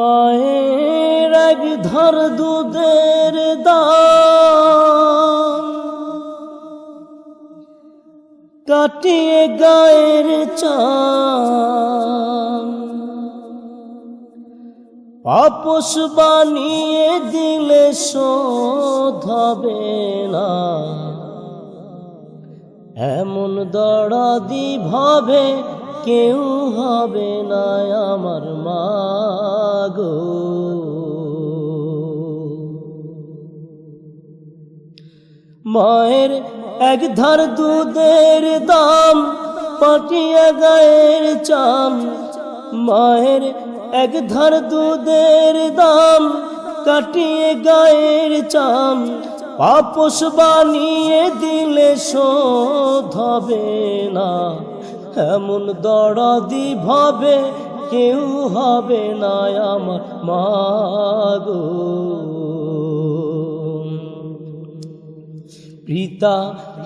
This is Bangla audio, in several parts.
মায়ের এক ধর দুধের দাম। কাটিয়ে গায়ের চাম। পাপস বানিয়ে দিলে শোধ হবে না। এমন দড়াদি ভাবে কেউ হবে না আমার মাগো মায়ের এক ধার দুধের দাম, পাটিয়া গায়ের চাম। মায়ের এক ধার দুধের দাম, কাটিয়ে গায়ের চাম। পাপস বানিয়ে দিলে শোধ হবে না। এমন দরদি ভাবে কেউ হবে না আমার মাগো পিতা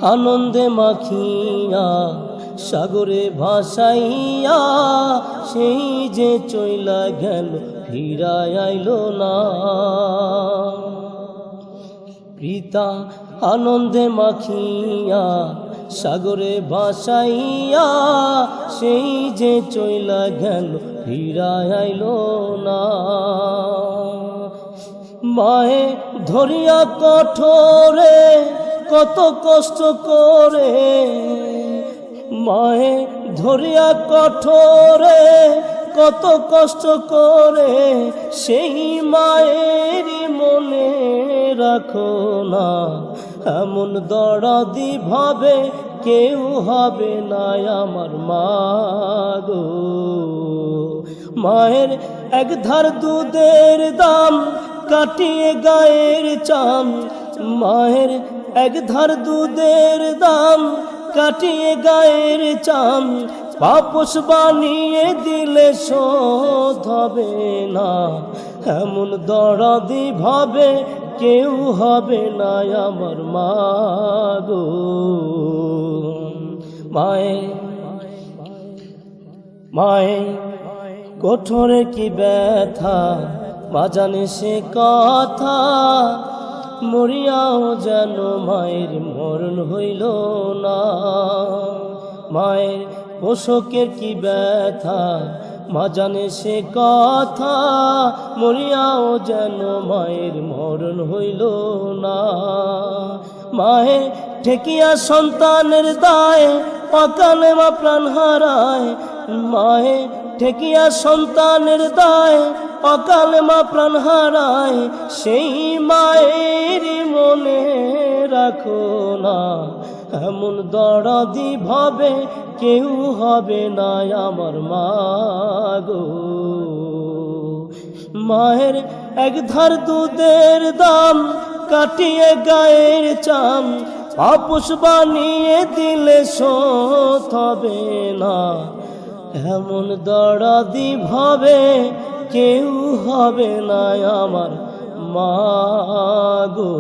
আনন্দে মাখিয়া সাগরে ভাসাইয়া সেই যে চইলা গেল ফিরায় আইল না। পিতা আনন্দে মাখিয়া, সাগরে ভাসাইয়া, সেই যে চইলা গেল, ফিরায় আইল না। মায়ে ধরিয়া কঠোরে, কত কষ্ট করে। মায়ে ধরিয়া কঠোরে, কত কষ্ট করে, সেই মায়েরই মনে রাখো না। এমন দরদি ভাবে কেউ হবে না আমার মাগো মায়ের এক ধার দুধের দাম কাটিয়ে গায়ের চাম। মায়ের এক ধার দুধের দাম কাটিয়ে গায়ের চাম। পাপস বানিয়ে দিলে শোধ হবে না। এমন দরদি ভাবে কেউ হবে না আমার মাগো মায়ে মায়ে, কঠোরে কি ব্যথা? বাজানে সে কথা। মরিয়াও যেন মায়ের মরণ হইল না। মায়ের পোষকের কি ব্যথা? মা জানে সে কথা, মরিয়াও যেন মায়ের মরণ হইল না। মায়ে ঠেকিয়া সন্তানের দায় পাকালে মা প্রাণ হারায়। মায়ে ঠেকিয়া সন্তানের দায় অকালে মা প্রাণ হারায়। সেই মায়ের মনে রাখো না, এমন দরদি ভাবে কেউ হবে না আমার মাগো। মায়ের এক ধার দুধের দাম কাটিয়ে গায়ের চাম আপস বানিয়ে দিলে শোধ হবে না। এমন দরদি ভাবে কেউ হবে না আমার মাগো।